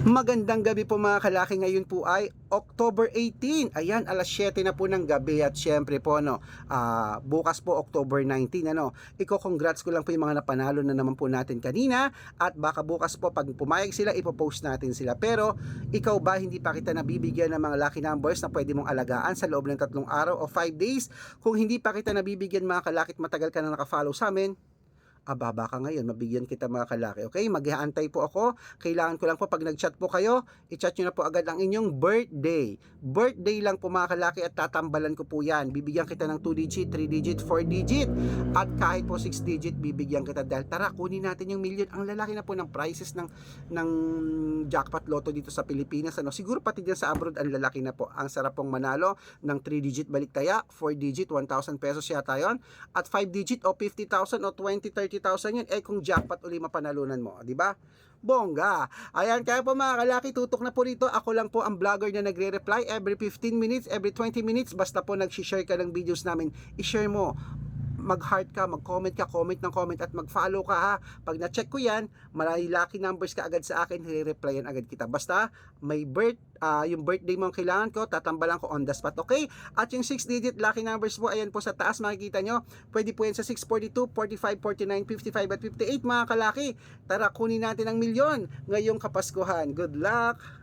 Magandang gabi po mga kalaki. Ngayon po ay October 18. Ayan, alas 7 na po ng gabi at syempre po no, ah, bukas po October 19 ano. Iko congrats ko lang po yung mga napanalo na naman po natin kanina at baka bukas po pag pumayag sila ipopost natin sila. Pero ikaw ba hindi pa kita nabibigyan ng mga lucky numbers na pwede mong alagaan sa loob ng tatlong araw o 5 days? Kung hindi pa kita nabibigyan mga kalakit matagal ka na nakafollow sa amin, ababa ka ngayon, mabigyan kita mga kalaki. Okay, mag-aantay po ako. Kailangan ko lang po pag nag-chat po kayo, i-chat nyo na po agad ang inyong birthday. Birthday lang po mga kalaki at tatambalan ko po yan. Bibigyan kita ng 2 digit, 3 digit, 4 digit. At kahit po 6 digit, bibigyan kita. Dahil tara, kunin natin yung million. Ang lalaki na po ng prices ng, ng jackpot lotto dito sa Pilipinas. Ano? Siguro pati dyan sa abroad, ang lalaki na po. Ang sarap pong manalo ng 3 digit baliktaya, 4 digit, 1,000 pesos yata yon At 5 digit o 50,000 o 20, 30,000 yun, eh kung jackpot uli mapanalunan mo, di ba? Bongga. Ayan, kaya po mga kalaki, tutok na po rito. Ako lang po ang vlogger na nagre-reply every 15 minutes, every 20 minutes. Basta po nag-share ka ng videos namin, i-share mo mag-heart ka, mag-comment ka, comment ng comment at mag-follow ka ha. Pag na-check ko yan, malalaki numbers ka agad sa akin, re-replyan agad kita. Basta may birth, ah, yung birthday mo ang kailangan ko, tatambalan ko on the spot, okay? At yung 6-digit lucky numbers po, ayan po sa taas, makikita nyo. Pwede po yan sa 642, 45, 49, 55 at 58 mga kalaki. Tara, kunin natin ang milyon ngayong kapaskuhan. Good luck!